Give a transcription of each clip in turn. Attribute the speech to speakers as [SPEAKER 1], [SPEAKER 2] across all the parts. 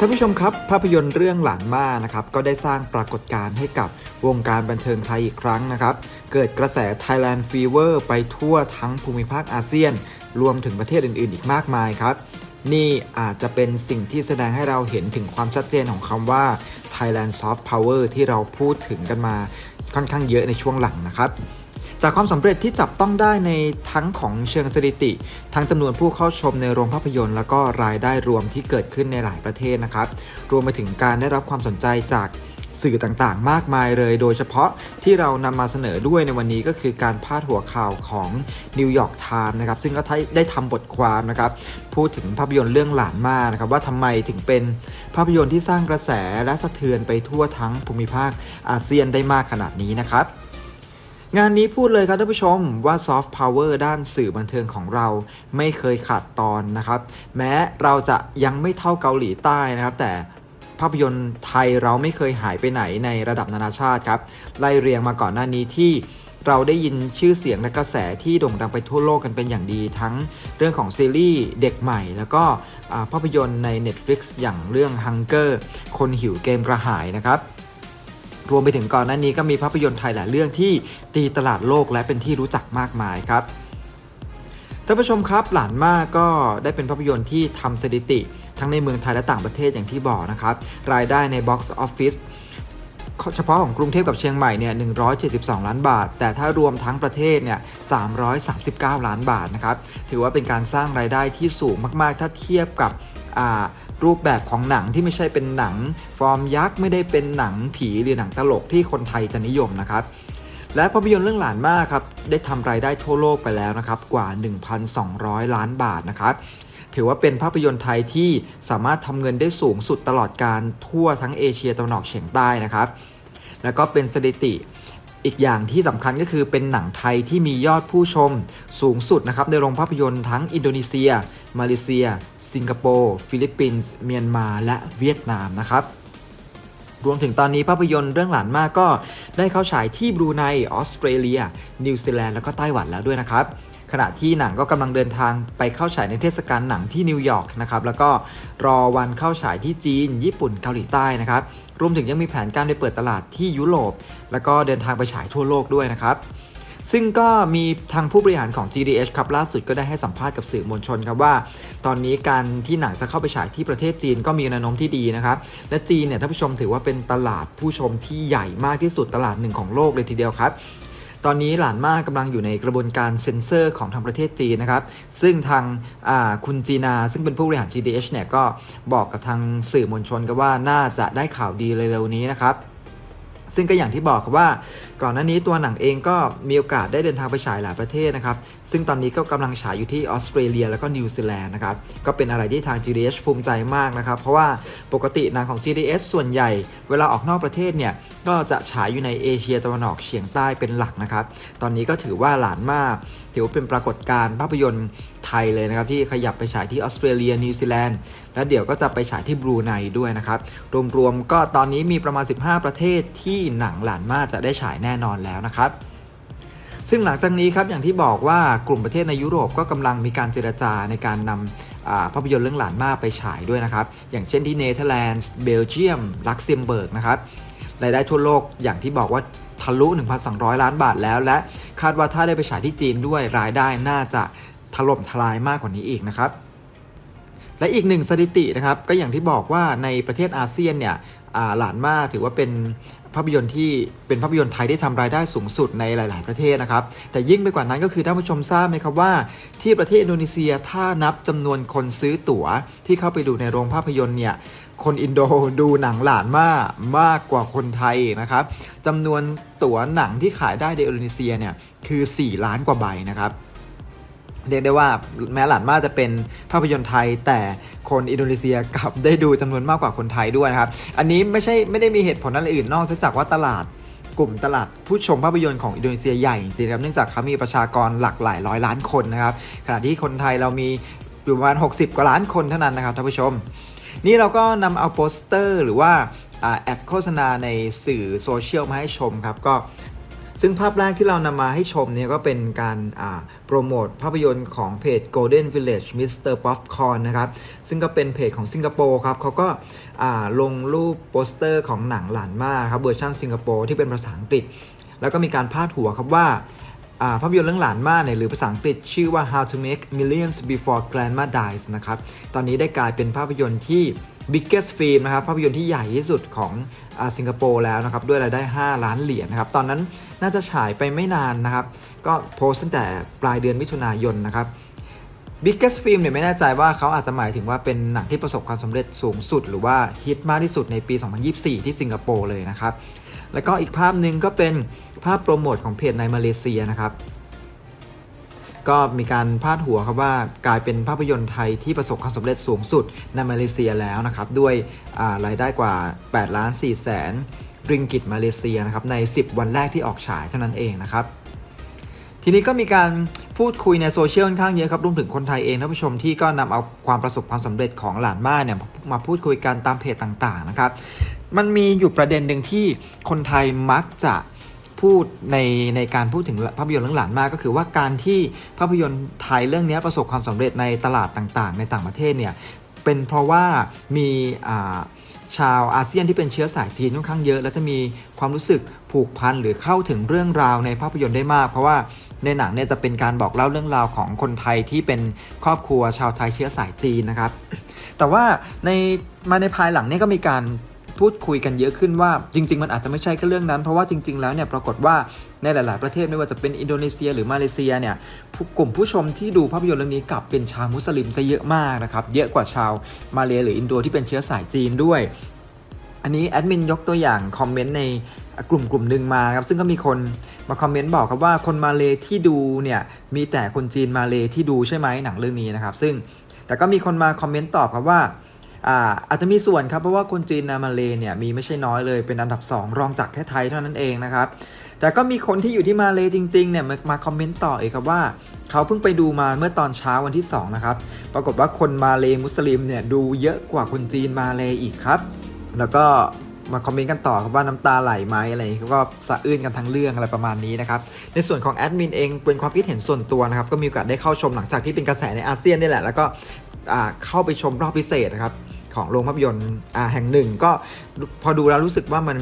[SPEAKER 1] ท่านผู้ชมครับ ภาพยนตร์เรื่องหลานมานะครับก็ได้สร้างปรากฏการณ์ให้กับวงการบันเทิงไทยอีกครั้งนะครับ เกิดกระแส Thailand Fever ไปทั่วทั้งภูมิภาคอาเซียน รวมถึงประเทศอื่น ๆ อีกมากมายครับ นี่อาจจะเป็นสิ่งที่แสดงให้เราเห็นถึงความชัดเจนของคำว่า Thailand Soft Power ที่เราพูดถึงกันมาค่อนข้างเยอะในช่วงหลังนะครับ จากความสำเร็จที่จับต้องได้ในทั้งของเชิงสถิติ ทั้งจำนวนผู้เข้าชมในโรงภาพยนตร์ แล้วก็รายได้รวมที่เกิดขึ้นในหลายประเทศนะครับ รวมไปถึงการได้รับความสนใจจากสื่อต่างๆ มากมายเลย โดยเฉพาะที่เรานำมาเสนอด้วยในวันนี้ก็คือการพาดหัวข่าวของนิวยอร์กไทม์นะครับ ซึ่งก็ได้ทำบทความนะครับ พูดถึงภาพยนตร์เรื่องหลานมานะครับ ว่าทำไมถึงเป็นภาพยนตร์ที่สร้างกระแสและสะเทือนไปทั่วทั้งภูมิภาคอาเซียนได้มากขนาดนี้นะครับ งานนี้พูดเลยครับท่านผู้ชมว่าซอฟต์พาวเวอร์ด้านสื่อบันเทิงของเราไม่เคยขาดตอนนะครับ แม้เราจะยังไม่เท่าเกาหลีใต้นะครับ แต่ภาพยนตร์ไทยเราไม่เคยหายไปไหนในระดับนานาชาติครับไล่เรียงมาก่อนหน้านี้ที่เราได้ยินชื่อเสียงและกระแสที่โด่งดังไปทั่วโลกกันเป็นอย่างดีทั้งเรื่องของซีรีส์เด็กใหม่ แล้วก็ภาพยนตร์ใน Netflix อย่างเรื่อง Hunger คนหิวเกมกระหายนะครับ รวมไปถึงก่อนหน้านี้ก็มีภาพยนตร์ไทยหลายเรื่องที่ตีตลาดโลกและเป็นที่รู้จักมากมายครับท่านผู้ชมครับหลานมากก็ได้เป็นภาพยนตร์ที่ทำสถิติ ทั้งในเมืองไทยและต่างประเทศอย่างที่บอกนะครับ รายได้ใน Box Office เฉพาะของกรุงเทพกับเชียงใหม่เนี่ย 172 ล้านบาท แต่ถ้ารวมทั้งประเทศเนี่ย 339 ล้านบาทนะครับ ถือว่าเป็นการสร้างรายได้ที่สูงมาก ๆ ถ้าเทียบกับ รูปแบบของหนังที่ไม่ใช่เป็นหนัง ฟอร์มยักษ์ไม่ได้เป็นหนังผีหรือหนังตลกที่คนไทยจะนิยมนะครับและภาพยนตร์เรื่องหลานมากครับได้ทำรายได้ทั่วโลกไปแล้วนะครับกว่า 1,200 ล้านบาทนะครับถือว่าเป็นภาพยนตร์ไทยที่สามารถทำเงินได้สูงสุดตลอดการทั่วทั้งเอเชียตะวันออกเฉียงใต้นะครับ แล้วก็เป็นสถิติ อีกอย่างที่สำคัญก็คือเป็นหนังไทยที่มียอดผู้ชมสูงสุดนะครับในโรงภาพยนตร์ทั้งอินโดนีเซีย มาเลเซีย สิงคโปร์ฟิลิปปินส์เมียนมาและเวียดนามนะครับรวมถึงตอนนี้ภาพยนตร์เรื่องหลานมากก็ได้เข้าฉายที่บรูไนออสเตรเลีย นิวซีแลนด์แล้วก็ไต้หวันแล้วด้วยนะครับ ขณะที่หนังก็กำลังเดินทางไปเข้าฉายในเทศกาลหนังที่นิวยอร์กนะครับแล้วก็รอวันเข้าฉายที่จีน ญี่ปุ่นเกาหลีใต้นะครับรวมถึงยังมีแผนการไปเปิดตลาดที่ยุโรป แล้วก็เดินทางไปฉายทั่วโลกด้วยนะครับซึ่งก็มีทางผู้บริหารของ GDH ครับล่าสุดก็ได้ให้สัมภาษณ์กับสื่อมวลชนครับว่า ตอนนี้การที่หนังจะเข้าไปฉายที่ประเทศจีนก็มีแนวโน้มที่ดีนะครับ และจีนเนี่ยท่านผู้ชมถือว่าเป็นตลาดผู้ชมที่ใหญ่มากที่สุดตลาดหนึ่งของโลกเลยทีเดียวครับ ตอนนี้หลานมากกำลังอยู่ในกระบวนการเซ็นเซอร์ของทางประเทศจีนนะครับ ซึ่งทางาคุณจีนา ซึ่งเป็นผู้บริหาร GDH เนี่ยก็บอกกับทางสื่อมวลชนกันว่าน่าจะได้ข่าวดีเร็วๆนี้นะครับซึ่งก็อย่างที่บอกครับว่าก่อนหน้านี้ตัวหนังเองก็มีโอกาสได้เดินทางไปฉายหลายประเทศนะครับซึ่งตอนนี้ก็กำลังฉายอยู่ที่ออสเตรเลียแล้วก็นิวซีแลนด์นะครับ ก็เป็นอะไรที่ทาง GDH ภูมิใจมากนะครับ เพราะว่าปกติหนังของ GDH ส่วนใหญ่ เวลาออกนอกประเทศเนี่ย ก็จะฉายอยู่ในเอเชียตะวันออกเฉียงใต้เป็นหลักนะครับ ตอนนี้ก็ถือว่าหลานมาก ถือว่าเป็นปรากฏการณ์ภาพยนตร์ไทยเลยนะครับ ที่ขยับไปฉายที่ออสเตรเลียนิวซีแลนด์และเดี๋ยวก็จะไปฉายที่บรูไนด้วยนะครับ รวมๆก็ตอนนี้มีประมาณ 15 ประเทศที่หนังหลานมากจะได้ฉายแน่นอนแล้วนะครับ ซึ่งหลังจากนี้ครับอย่างที่บอกว่ากลุ่มประเทศในยุโรปก็กำลังมีการเจรจาในการนำอ่าภาพยนตร์เรื่องหลานมาไปฉายด้วยนะครับ อย่างเช่นที่เนเธอร์แลนด์เบลเยียมลักเซมเบิร์กนะครับรายได้ทั่วโลกอย่างที่บอกว่าทะลุ 1,200 ล้านบาทแล้ว และคาดว่าถ้าได้ไปฉายที่จีนด้วยรายได้น่าจะถล่มทลายมากกว่านี้อีกนะครับ และอีกหนึ่งสถิตินะครับ ก็อย่างที่บอกว่าในประเทศอาเซียนเนี่ยหลานมาถือว่าเป็น ภาพยนตร์ที่เป็นภาพยนตร์ไทยที่ทำรายได้สูงสุดในหลาย ๆ ประเทศนะครับ แต่ยิ่งไปกว่านั้นก็คือท่านผู้ชมทราบไหมครับว่า ที่ประเทศอินโดนีเซียถ้านับจำนวนคนซื้อตั๋ว ที่เข้าไปดูในโรงภาพยนตร์เนี่ยคนอินโดดูหนังหลานมากมากกว่าคนไทยนะครับจำนวนตั๋วหนังที่ขายได้ในอินโดนีเซียเนี่ยคือ 4 ล้านกว่าใบนะครับ เรียกได้ว่าแม้หลานมาจะเป็นภาพยนตร์ไทย แต่คนอินโดนีเซียกลับได้ดูจำนวนมากกว่าคนไทยด้วยนะครับ อันนี้ไม่ใช่ไม่ได้มีเหตุผลอะไรอื่นนอกจากว่าตลาดกลุ่มตลาดผู้ชมภาพยนตร์ของอินโดนีเซียใหญ่จริงๆครับเนื่องจากเขามีประชากรหลักหลายร้อยล้านคนนะครับขณะที่คนไทยเรามีอยู่ประมาณ 60 กว่าล้านคนเท่านั้นนะครับท่านผู้ชม นี่เราก็นำเอาโปสเตอร์หรือว่าอ่าแอดโฆษณาในสื่อโซเชียลมาให้ชมครับ ก็ ซึ่งภาพแรกที่เรานำมาให้ชมเนี่ยก็เป็นการโปรโมทภาพยนตร์ของเพจ Golden Village Mr. Popcorn นะครับ ซึ่งก็เป็นเพจของสิงคโปร์ครับเขาก็ลงรูปโปสเตอร์ของหนังหลานมาครับเวอร์ชันสิงคโปร์ที่เป็นภาษาอังกฤษ แล้วก็มีการพาดหัวครับว่าภาพยนตร์เรื่องหลานมาเนี่ยหรือภาษาอังกฤษชื่อว่า How to Make Millions Before Grandma Dies นะครับ ตอนนี้ได้กลายเป็นภาพยนตร์ที่ biggest film นะครับภาพยนตร์ที่ใหญ่ที่สุดของอสิงคโปร์แล้วนะครับด้วยรายได้ 5 ล้านเหรียญนะครับตอนนั้นน่าจะฉายไปไม่นานนะครับก็โพสต์ตั้งแต่ปลายเดือนมิถุนายนนะครับ biggest film เนี่ยไม่แน่ใจว่าเขาอาจจะหมายถึงว่าเป็นหนังที่ประสบความสำเร็จสูงสุด หรือว่าฮิตมากที่สุดในปี 2024 ที่สิงคโปร์เลยนะครับ แล้วก็อีกภาพหนึ่งก็เป็นภาพโปรโมทของเพจในมาเลเซียนะครับ ก็มีการพาดหัวครับว่ากลายเป็นภาพยนตร์ไทยที่ประสบความสำเร็จสูงสุดในมาเลเซียแล้วนะครับด้วยรายได้กว่า8ล้าน4แสนริงกิตมาเลเซียนะครับใน 10 วันแรกที่ออกฉายเท่านั้นเองนะครับทีนี้ก็มีการพูดคุยในโซเชียลค่อนข้างเยอะครับรวมถึงคนไทยเองท่านผู้ชมที่ก็นำเอาความประสบความสำเร็จของหลานมาเนี่ยมาพูดคุยกันตามเพจต่างๆนะครับมันมีอยู่ประเด็นหนึ่งที่คนไทยมักจะ พูดในในการพูดถึงภาพยนตร์เรื่องหลานมากก็คือว่าการที่ภาพยนตร์ไทยเรื่องนี้ประสบความสำเร็จในตลาดต่างๆ ในต่างประเทศเนี่ยเป็นเพราะว่ามีชาวอาเซียนที่เป็นเชื้อสายจีนค่อนข้างเยอะ และจะมีความรู้สึกผูกพันหรือเข้าถึงเรื่องราวในภาพยนตร์ได้มาก เพราะว่าในหนังเนี่ยจะเป็นการบอกเล่าเรื่องราวของคนไทยที่เป็นครอบครัวชาวไทยเชื้อสายจีนนะครับ แต่ว่าในมาในภายหลังเนี่ยก็มีการ พูดคุยกันเยอะขึ้นว่าจริง ๆ มันอาจจะไม่ใช่แค่เรื่องนั้น เพราะว่าจริง ๆ แล้วเนี่ยปรากฏว่าในหลาย ๆ ประเทศไม่ว่าจะเป็นอินโดนีเซียหรือมาเลเซียเนี่ยกลุ่มผู้ชมที่ดูภาพยนตร์เรื่องนี้กลับเป็นชาวมุสลิมซะเยอะมากนะครับเยอะกว่าชาวมาเลหรืออินโดที่เป็นเชื้อสายจีนด้วย อันนี้แอดมินยกตัวอย่างคอมเมนต์ในกลุ่มกลุ่มหนึ่งมาครับซึ่งก็มีคนมาคอมเมนต์บอกครับว่าคนมาเลที่ดูเนี่ยมีแต่คนจีนมาเลที่ดูใช่ไหมหนังเรื่องนี้นะครับซึ่งแต่ก็มีคนมาคอมเมนต์ตอบครับว่า อาอาจจะมีส่วนครับเพราะว่าคนจีนในมาเลเนี่ยมีไม่ใช่น้อยเลยเป็นอันดับ 2 รองจากแค่ไทยเท่านั้นเองนะครับแต่ก็มีคนที่อยู่ที่มาเลจริงๆเนี่ยมาคอมเมนต์ต่ออีกครับว่าเขาเพิ่งไปดูมาเมื่อตอนเช้าวันที่ 2 นะครับ ปรากฏว่าคนมาเลมุสลิมเนี่ยดูเยอะกว่าคนจีนมาเลอีกครับ แล้วก็มาคอมเมนต์กันต่อครับว่าน้ำตาไหลไหมอะไรอย่างนี้เขาก็สะอื้นกันทั้งเรื่องอะไรประมาณนี้นะครับ ในส่วนของแอดมินเองเป็นความคิดเห็นส่วนตัวนะครับ ก็มีโอกาสได้เข้าชมหลังจากที่เป็นกระแสในอาเซียนนี่แหละ แล้วก็เข้าไปชมรอบพิเศษนะครับ ของโรงภาพยนตร์แห่งหนึ่ง ก็พอดูแล้วรู้สึกว่ามัน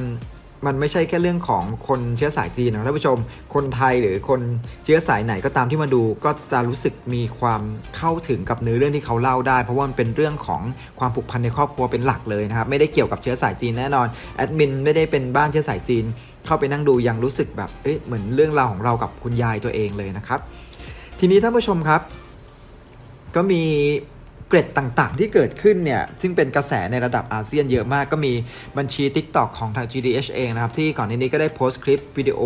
[SPEAKER 1] มันไม่ใช่แค่เรื่องของคนเชื้อสายจีนนะท่านผู้ชม คนไทยหรือคนเชื้อสายไหนก็ตามที่มาดู ก็จะรู้สึกมีความเข้าถึงกับเนื้อเรื่องที่เขาเล่าได้ เพราะว่ามันเป็นเรื่องของความผูกพันในครอบครัวเป็นหลักเลยนะครับ ไม่ได้เกี่ยวกับเชื้อสายจีนแน่นอน แอดมินไม่ได้เป็นบ้านเชื้อสายจีน เข้าไปนั่งดูยังรู้สึกแบบเอ๊ะเหมือนเรื่องราวของเรากับคุณยายตัวเองเลยนะครับ ทีนี้ท่านผู้ชมครับ ก็มี เกร็ดต่างๆ ที่เกิดขึ้นเนี่ย ซึ่งเป็นกระแสในระดับอาเซียนเยอะมากก็มีบัญชี TikTok ของทาง GDH เองนะครับ ที่ก่อนหน้านี้ก็ได้โพสต์คลิปวิดีโอ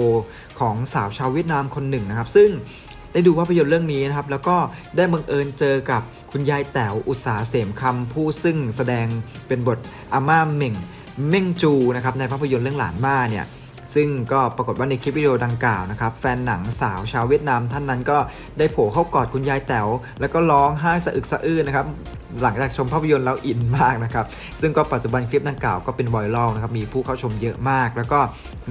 [SPEAKER 1] ของสาวชาวเวียดนามคนหนึ่งนะครับ ซึ่งได้ดูภาพยนตร์เรื่องนี้นะครับ แล้วก็ได้บังเอิญเจอกับคุณยายแต๋วอุตสาเสมคำผู้ซึ่งแสดงเป็นบทอาม่าเม่งเม่งจูนะครับในภาพยนตร์เรื่องหลานม่าเนี่ย ซึ่งก็ปรากฏว่าในคลิปวิดีโอดังกล่าวนะครับ แฟนหนังสาวชาวเวียดนามท่านนั้นก็ได้โผล่เข้ากอดคุณยายแต๋วแล้วก็ร้องไห้สะอึกสะอื้นนะครับหลังจากชมภาพยนตร์แล้วอินมากนะครับ ซึ่งก็ปัจจุบันคลิปดังกล่าวก็เป็นไวรัลนะครับ มีผู้เข้าชมเยอะมาก แล้วก็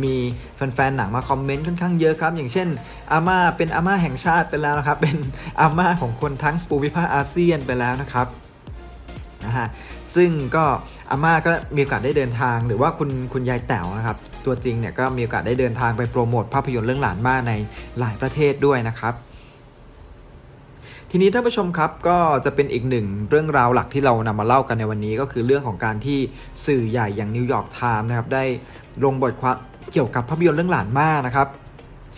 [SPEAKER 1] มีแฟนๆหนังมาคอมเมนต์ค่อนข้างเยอะครับ อย่างเช่น อาม่าเป็นอาม่าแห่งชาติไปแล้วนะครับ เป็นอาม่าของคนทั้งภูมิภาคอาเซียนไปแล้วนะครับนะฮะซึ่งก็อาม่าก็มีโอกาสได้เดินทางหรือว่าคุณคุณยายแต๋วนะครับ ตัวจริงเนี่ยก็มีโอกาสได้เดินทางไปโปรโมทภาพยนตร์เรื่องหลานมาในหลายประเทศด้วยนะครับทีนี้ท่านผู้ชมครับก็จะเป็นอีกหนึ่งเรื่องราวหลักที่เรานำมาเล่ากันในวันนี้ ก็คือเรื่องของการที่สื่อใหญ่อย่างนิวยอร์กไทม์นะครับได้ลงบทความเกี่ยวกับภาพยนตร์เรื่องหลานมานะครับ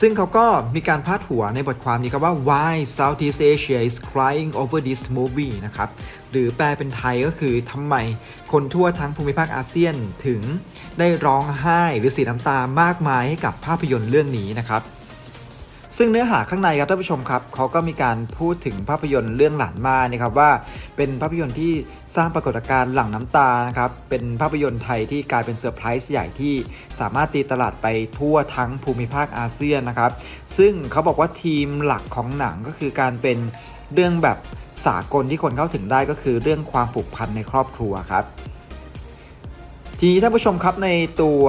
[SPEAKER 1] ซึ่งเขาก็มีการพาดหัวในบทความนี้ครับว่า why Southeast Asia is crying over this movie นะครับ หรือแปลเป็นไทยก็คือทำไมคนทั่วทั้งภูมิภาคอาเซียนถึงได้ร้องไห้หรือเสียน้ำตามากมายให้กับภาพยนตร์เรื่องนี้นะครับ ซึ่งเนื้อหาข้างในครับท่านผู้ชมครับเขาก็มีการพูดถึงภาพยนตร์เรื่องหลานมานะครับว่าเป็นภาพยนตร์ที่สร้างปรากฏการณ์หลั่งน้ำตานะครับเป็นภาพยนตร์ไทยที่กลายเป็นเซอร์ไพรส์ใหญ่ที่สามารถตีตลาดไปทั่วทั้งภูมิภาคอาเซียนนะครับซึ่งเขาบอกว่าทีมหลักของหนังก็คือการเป็นเรื่องแบบสากลที่คนเข้าถึงได้ก็คือเรื่องความผูกพันในครอบครัวครับ ทีนี้ท่านผู้ชมครับในตัว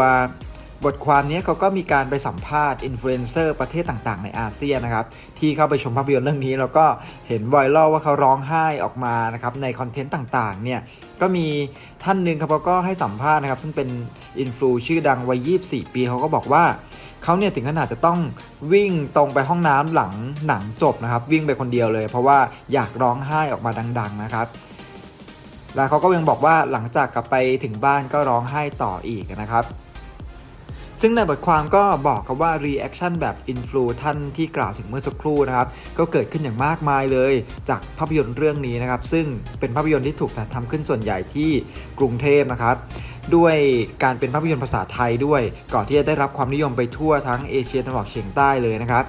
[SPEAKER 1] บทความนี้เขาก็มีการไปสัมภาษณ์อินฟลูเอนเซอร์ประเทศต่างๆ ในอาเซียนนะครับ ที่เข้าไปชมภาพยนตร์เรื่องนี้ แล้วก็เห็นไวรัลว่าเขาร้องไห้ออกมานะครับในคอนเทนต์ต่างๆ เนี่ยก็มีท่านหนึ่งครับเขาก็ให้สัมภาษณ์นะครับ ซึ่งเป็นอินฟลูชื่อดังวัย 24 ปีเขาก็บอกว่าเขาเนี่ยถึงขนาดจะต้องวิ่งตรงไปห้องน้ำหลังหนังจบนะครับ วิ่งไปคนเดียวเลย เพราะว่าอยากร้องไห้ออกมาดัง ๆ นะครับแล้วเขาก็ยังบอกว่าหลังจากกลับไปถึงบ้านก็ร้องไห้ต่ออีกนะครับ ซึ่งในบทความก็บอกครับว่ารีแอคชั่นแบบอินฟลูท่านที่กล่าวถึงเมื่อสักครู่นะครับ ก็เกิดขึ้นอย่างมากมายเลย จากภาพยนตร์เรื่องนี้นะครับ ซึ่งเป็นภาพยนตร์ที่ถูกถ่ายทำขึ้นส่วนใหญ่ที่กรุงเทพนะครับด้วยการเป็นภาพยนตร์ภาษาไทยด้วย ก่อนที่จะได้รับความนิยมไปทั่วทั้งเอเชียตะวันออกเฉียงใต้เลยนะครับ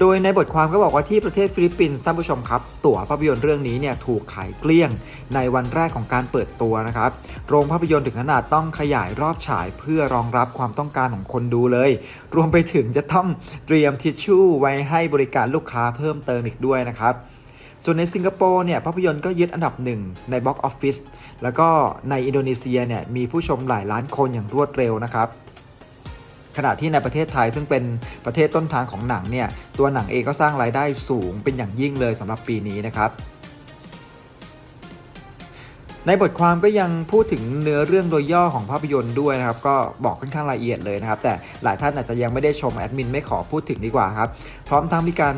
[SPEAKER 1] โดยในบทความก็บอกว่าที่ประเทศฟิลิปปินส์ท่านผู้ชมครับ ตั๋วภาพยนตร์เรื่องนี้เนี่ยถูกขายเกลี้ยงในวันแรกของการเปิดตัวนะครับ โรงภาพยนตร์ถึงขนาดต้องขยายรอบฉายเพื่อรองรับความต้องการของคนดูเลย รวมไปถึงจะต้องเตรียมทิชชู่ไว้ให้บริการลูกค้าเพิ่มเติมอีกด้วยนะครับส่วนในสิงคโปร์เนี่ยภาพยนตร์ก็ยึดอันดับหนึ่งในบ็อกออฟฟิศแล้วก็ในอินโดนีเซียเนี่ยมีผู้ชมหลายล้านคนอย่างรวดเร็วนะครับ ขณะที่ในประเทศไทยซึ่งเป็นประเทศต้นทางของหนังเนี่ยตัวหนังเองก็สร้างรายได้สูงเป็นอย่างยิ่งเลยสำหรับปีนี้นะครับในบทความก็ยังพูดถึงเนื้อเรื่องโดยย่อของภาพยนตร์ด้วยนะครับ ก็บอกค่อนข้างละเอียดเลยนะครับ แต่หลายท่านอาจจะยังไม่ได้ชมแอดมินไม่ขอพูดถึงดีกว่าครับ พร้อมทั้งมีการ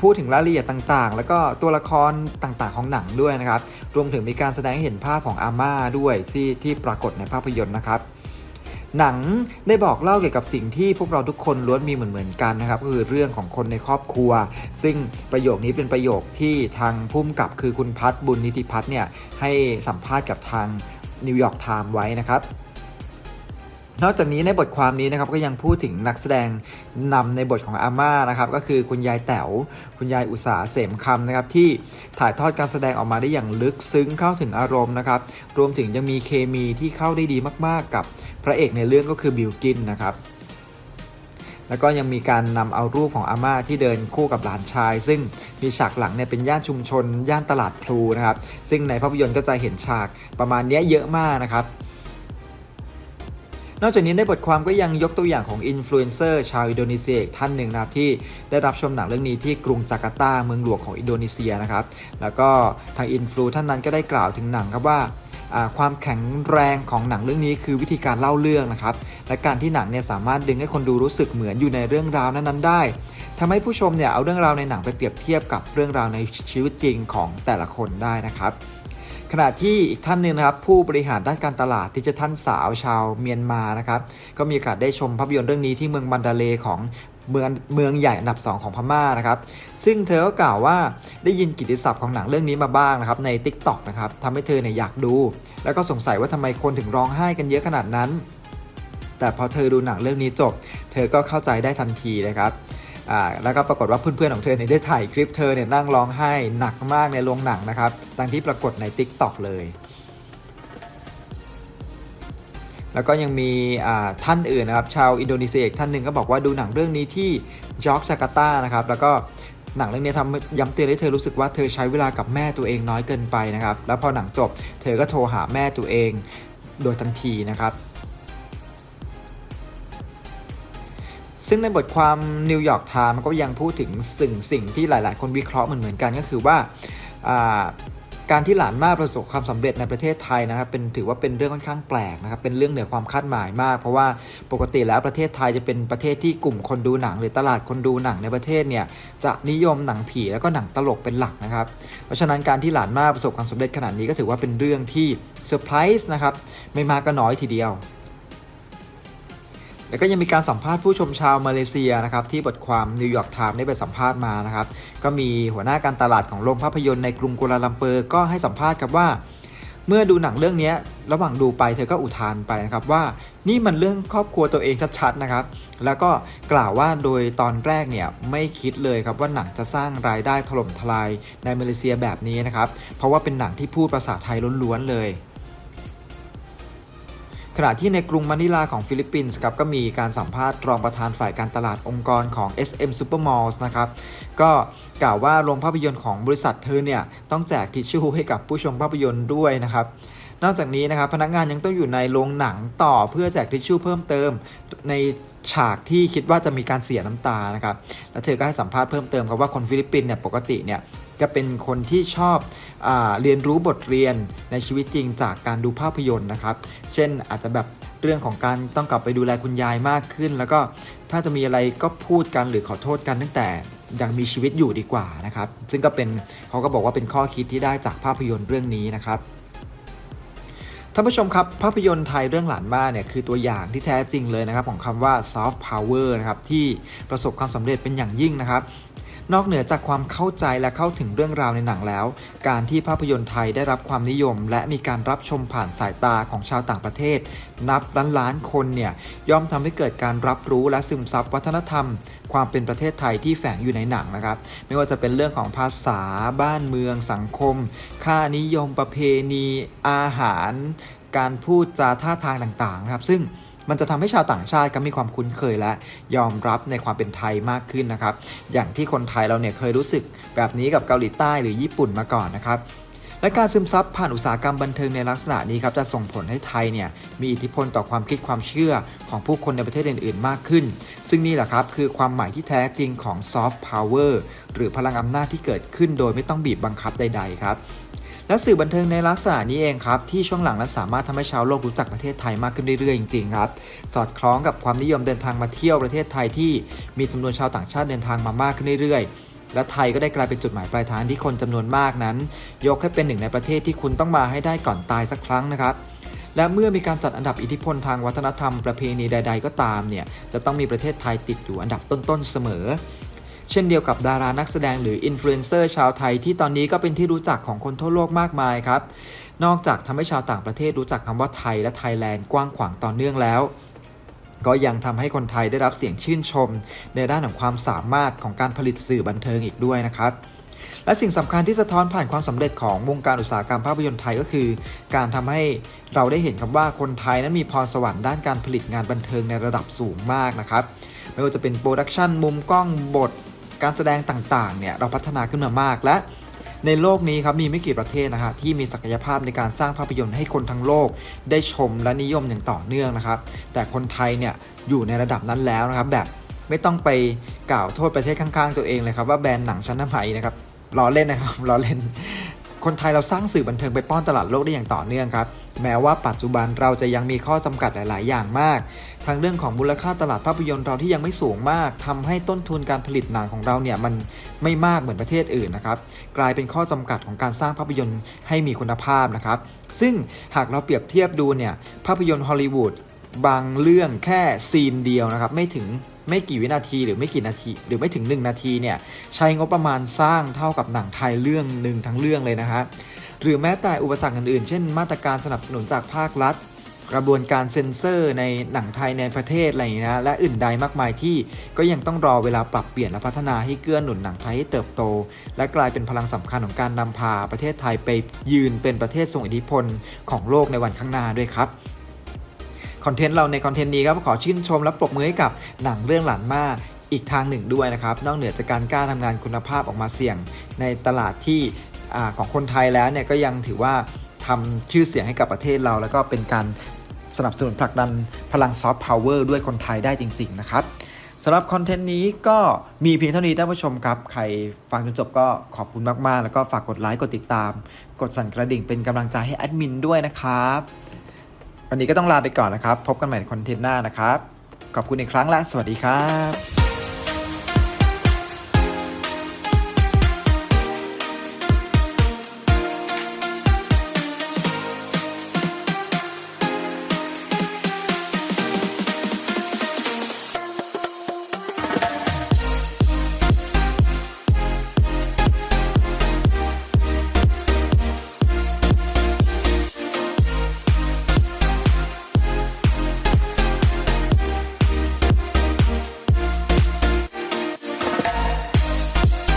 [SPEAKER 1] พูดถึงรายละเอียดต่างๆ แล้วก็ตัวละครต่างๆของหนังด้วยนะครับ รวมถึงมีการแสดงเห็นภาพของอาม่าด้วยที่ที่ปรากฏในภาพยนตร์นะครับ หนังได้บอกเล่าเกี่ยวกับสิ่งที่พวกเราทุกคนล้วนมีเหมือนเหมือนๆกันนะครับก็คือเรื่องของคนในครอบครัว ซึ่งประโยคนี้เป็นประโยคที่ทางพุ่มกับคือคุณพัฒน์บุญนิติพัฒน์เนี่ยให้สัมภาษณ์กับทางนิวยอร์กไทม์ไว้นะครับ นอกจากนี้ในบทความนี้นะครับก็ยังพูดถึงนักแสดงนำในบทของอาม่านะครับก็คือคุณยายแต๋วคุณยายอุตสาเสมคำนะครับที่ถ่ายทอดการแสดงออกมาได้อย่างลึกซึ้งเข้าถึงอารมณ์นะครับรวมถึงยังมีเคมีที่เข้าได้ดีมาก ๆ กับพระเอกในเรื่องก็คือบิลกินนะครับแล้วก็ยังมีการนำเอารูปของอาม่าที่เดินคู่กับหลานชาย ซึ่งมีฉากหลังเนี่ยเป็นย่านชุมชน ย่านตลาดพลูนะครับซึ่งในภาพยนตร์ก็จะเห็นฉากประมาณนี้เยอะมากนะครับ นอกจากนี้ในบทความก็ยังยกตัวอย่างของอินฟลูเอนเซอร์ชาวอินโดนีเซียอีกท่านหนึ่งนะครับที่ได้รับชมหนังเรื่องนี้ที่กรุงจาการ์ตาเมืองหลวงของอินโดนีเซียนะครับแล้วก็ทางอินฟลูท่านนั้นก็ได้กล่าวถึงหนังครับว่าความแข็งแรงของหนังเรื่องนี้คือวิธีการเล่าเรื่องนะครับ และการที่หนังเนี่ยสามารถดึงให้คนดูรู้สึกเหมือนอยู่ในเรื่องราวนั้นๆได้ทำให้ผู้ชมเนี่ยเอาเรื่องราวในหนังไปเปรียบเทียบกับเรื่องราวในชีวิตจริงของแต่ละคนได้นะครับ ขณะที่อีกท่านหนึ่งนะครับ ผู้บริหารด้านการตลาดดิจิทัลสาวชาวเมียนมานะครับก็มีโอกาสได้ชมภาพยนตร์เรื่องนี้ที่เมืองบันดาเลของเมืองเมืองใหญ่อันดับ 2 ของพม่านะครับ ซึ่งเธอก็กล่าวว่าได้ยินกิตติศัพท์ของหนังเรื่องนี้มาบ้างนะครับใน Tik t o อกนะครับทำให้เธอเนี่ยอยากดู แล้วก็สงสัยว่าทำไมคนถึงร้องไห้กันเยอะขนาดนั้น แต่พอเธอดูหนังเรื่องนี้จบ เธอก็เข้าใจได้ทันทีนะครับ อ่าแล้วก็ปรากฏว่าเพื่อนๆของเธอเนี่ยได้ถ่ายคลิปเธอเนี่ยนั่งร้องไห้หนักมากในโรงหนังนะครับดังที่ปรากฏใน Tik t o อกเลย แล้วก็ยังมีท่านอื่นนะครับ ชาวอินโดนีเซียอีกท่านหนึ่งก็บอกว่าดูหนังเรื่องนี้ที่จอกจาการ์ตานะครับแล้วก็หนังเรื่องนี้ทำย้ำเตือนให้เธอรู้สึกว่าเธอใช้เวลากับแม่ตัวเองน้อยเกินไปนะครับ แล้วพอหนังจบ เธอก็โทรหาแม่ตัวเองโดยทันทีนะครับ ซึ่งในบทความนิวยอร์กไทม์ก็ยังพูดถึงสิ่งสิ่งที่หลาย ๆ คนวิเคราะห์เหมือนเหมือนกันก็คือว่าอ่าการที่หลานมาประสบความสำเร็จในประเทศไทยนะครับเป็นถือว่าเป็นเรื่องค่อนข้างแปลกนะครับเป็นเรื่องเหนือความคาดหมายมาก เพราะว่าปกติแล้วประเทศไทยจะเป็นประเทศที่กลุ่มคนดูหนัง หรือตลาดคนดูหนังในประเทศเนี่ยจะนิยมหนังผีแล้วก็หนังตลกเป็นหลักนะครับเพราะฉะนั้นการที่หลานมาประสบความสำเร็จขนาดนี้ก็ถือว่าเป็นเรื่องที่เซอร์ไพรส์นะครับไม่มากก็น้อยทีเดียว แล้วก็ยังมีการสัมภาษณ์ผู้ชมชาวมาเลเซียนะครับที่บทความนิวยอร์กไทม์ได้ไปสัมภาษณ์มานะครับก็มีหัวหน้าการตลาดของโรงภาพยนตร์ในกรุงกัวลาลัมเปอร์ก็ให้สัมภาษณ์ครับว่า เมื่อดูหนังเรื่องนี้ระหว่างดูไปเธอก็อุทานไปนะครับว่านี่มันเรื่องครอบครัวตัวเองชัดๆนะครับ แล้วก็กล่าวว่าโดยตอนแรกเนี่ยไม่คิดเลยครับว่าหนังจะสร้างรายได้ถล่มทลายในมาเลเซียแบบนี้นะครับเพราะว่าเป็นหนังที่พูดภาษาไทยล้วนๆเลย ขณะที่ในกรุงมะนิลาของฟิลิปปินส์ครับก็มีการสัมภาษณ์รองประธานฝ่ายการตลาดองค์กรของ SM Supermalls นะครับก็กล่าวว่าโรงภาพยนตร์ของบริษัทเธอเนี่ยต้องแจกทิชชู่ให้กับผู้ชมภาพยนตร์ด้วยนะครับนอกจากนี้นะครับพนักงานยังต้องอยู่ในโรงหนังต่อเพื่อแจกทิชชู่เพิ่มเติม ในฉากที่คิดว่าจะมีการเสียน้ำตานะครับ แล้วเธอก็ให้สัมภาษณ์เพิ่มเติมครับว่าคนฟิลิปปินส์เนี่ยปกติเนี่ย จะเป็นคนที่ชอบอเรียนรู้บทเรียนในชีวิตจริงจากการดูภาพยนตร์นะครับ เช่นอาจจะแบบเรื่องของการต้องกลับไปดูแลคุณยายมากขึ้น แล้วก็ถ้าจะมีอะไรก็พูดกันหรือขอโทษกันตั้งแต่ยังมีชีวิตอยู่ดีกว่านะครับ ซึ่งก็เป็นเขาก็บอกว่าเป็นข้อคิดที่ได้จากภาพยนตร์เรื่องนี้นะครับท่านผู้ชมครับ ภาพยนตร์ไทยเรื่องหลานมาเนี่ยคือตัวอย่างที่แท้จริงเลยนะครับ ของคำว่า soft power นะครับที่ประสบความสำเร็จเป็นอย่างยิ่งนะครับ นอกเหนือจากความเข้าใจและเข้าถึงเรื่องราวในหนังแล้ว การที่ภาพยนตร์ไทยได้รับความนิยม และมีการรับชมผ่านสายตาของชาวต่างประเทศ นับล้านล้านๆคนเนี่ยย่อมทำให้เกิดการรับรู้และซึมซับวัฒนธรรม ความเป็นประเทศไทยที่แฝงอยู่ในหนังนะครับ ไม่ว่าจะเป็นเรื่องของภาษาบ้านเมือง สังคม ค่านิยมประเพณี อาหาร การพูดจาท่าทางต่างๆนะครับ ซึ่ง มันจะทำให้ชาวต่างชาติก็มีความคุ้นเคยและยอมรับในความเป็นไทยมากขึ้นนะครับ อย่างที่คนไทยเราเนี่ยเคยรู้สึกแบบนี้กับเกาหลีใต้หรือญี่ปุ่นมาก่อนนะครับและการซึมซับผ่านอุตสาหกรรมบันเทิงในลักษณะนี้ครับจะส่งผลให้ไทยเนี่ยมีอิทธิพลต่อความคิดความเชื่อของผู้คนในประเทศอื่น ๆ มากขึ้น ซึ่งนี่แหละครับคือความหมายที่แท้จริงของ soft power หรือพลังอำนาจที่เกิดขึ้นโดยไม่ต้องบีบบังคับใด ๆ ครับ และสื่อบันเทิงในลักษณะนี้เองครับที่ช่วงหลังนั้นสามารถทำให้ชาวโลกรู้จักประเทศไทยมากขึ้นเรื่อยๆจริงๆครับสอดคล้องกับความนิยมเดินทางมาเที่ยวประเทศไทยที่มีจำนวนชาวต่างชาติเดินทางมามากขึ้นเรื่อยๆและไทยก็ได้กลายเป็นจุดหมายปลายทางที่คนจำนวนมากนั้น ยกให้เป็นหนึ่งในประเทศที่คุณต้องมาให้ได้ก่อนตายสักครั้งนะครับ และเมื่อมีการจัดอันดับอิทธิพลทางวัฒนธรรมประเพณีใด ๆ ก็ตามเนี่ยจะต้องมีประเทศไทยติดอยู่อันดับต้นๆเสมอ เช่นเดียวกับดารานักแสดงหรืออินฟลูเอนเซอร์ชาวไทยที่ตอนนี้ก็เป็นที่รู้จักของคนทั่วโลกมากมายครับ นอกจากทำให้ชาวต่างประเทศรู้จักคำว่าไทยและไทยแลนด์กว้างขวางต่อเนื่องแล้วก็ยังทำให้คนไทยได้รับเสียงชื่นชม ในด้านของความสามารถของการผลิตสื่อบันเทิงอีกด้วยนะครับ และสิ่งสำคัญที่สะท้อนผ่านความสำเร็จของวงการอุตสาหกรรมภาพยนตร์ไทยก็คือ การทำให้เราได้เห็นครับว่าคนไทยนั้นมีพรสวรรค์ด้านการผลิตงานบันเทิงในระดับสูงมากนะครับ ไม่ว่าจะเป็นโปรดักชันมุมกล้องบท การแสดงต่างๆเนี่ยเราพัฒนาขึ้นมามากและในโลกนี้ครับมีไม่กี่ประเทศนะคะที่มีศักยภาพในการสร้างภาพยนตร์ให้คนทั้งโลก ได้ชมและนิยมอย่างต่อเนื่องนะครับ แต่คนไทยเนี่ยอยู่ในระดับนั้นแล้วนะครับแบบไม่ต้องไปกล่าวโทษประเทศข้างๆ ตัวเองเลยครับว่าแบรนด์หนังชั้นนำไหนะครับล้อเล่นนะครับล้อเล่น คนไทยเราสร้างสื่อบันเทิงไปป้อนตลาดโลกได้อย่างต่อเนื่องครับ แม้ว่าปัจจุบันเราจะยังมีข้อจำกัดหลาย ๆ อย่างมากทั้งเรื่องของมูลค่าตลาดภาพยนตร์เราที่ยังไม่สูงมากทำให้ต้นทุนการผลิตหนังของเราเนี่ยมันไม่มากเหมือนประเทศอื่นนะครับ กลายเป็นข้อจำกัดของการสร้างภาพยนตร์ให้มีคุณภาพนะครับ ซึ่งหากเราเปรียบเทียบดูเนี่ยภาพยนตร์ฮอลลีวูดบางเรื่องแค่ซีนเดียวนะครับไม่ถึง ไม่กี่วินาทีหรือไม่กี่นาที หรือไม่ถึง 1 นาทีเนี่ยใช้งบประมาณสร้างเท่ากับหนังไทยเรื่องหนึ่งทั้งเรื่องเลยนะครับหรือแม้แต่อุปสรรคอื่นๆ เช่น มาตรการสนับสนุนจากภาครัฐ กระบวนการเซ็นเซอร์ในหนังไทยในประเทศอะไรอย่างนี้นะและอื่นใดมากมายที่ก็ยังต้องรอเวลาปรับเปลี่ยนและพัฒนาให้เกื้อหนุนหนังไทยให้เติบโต และกลายเป็นพลังสำคัญของการนำพาประเทศไทยไปยืนเป็นประเทศทรงอิทธิพลของโลกในวันข้างหน้าด้วยครับ คอนเทนต์เราในคอนเทนต์นี้ครับขอชื่นชมและปรบมือให้กับหนังเรื่องหลานมาอีกทางหนึ่งด้วยนะครับ นอกเหนือจากการกล้าทำงานคุณภาพออกมาเสี่ยง ในตลาดที่อของคนไทยแล้วเนี่ยก็ยังถือว่าทำชื่อเสียงให้กับประเทศเรา แล้วก็เป็นการสนับสนุนผลักดันพลังซอฟต์พาวเวอร์ด้วยคนไทยได้จริง ๆ นะครับสำหรับคอนเทนต์นี้ก็มีเพียงเท่านี้ท่านผู้ชมครับ ใครฟังจนจบก็ขอบคุณมาก ๆ แล้วก็ฝากกดไลค์ กดติดตาม กดสั่นกระดิ่งเป็นกำลังใจให้แอดมินด้วยนะครับ วันนี้ก็ต้องลาไปก่อนนะครับ พบกันใหม่ในคอนเทนต์หน้านะครับ ขอบคุณอีกครั้งและสวัสดีครับ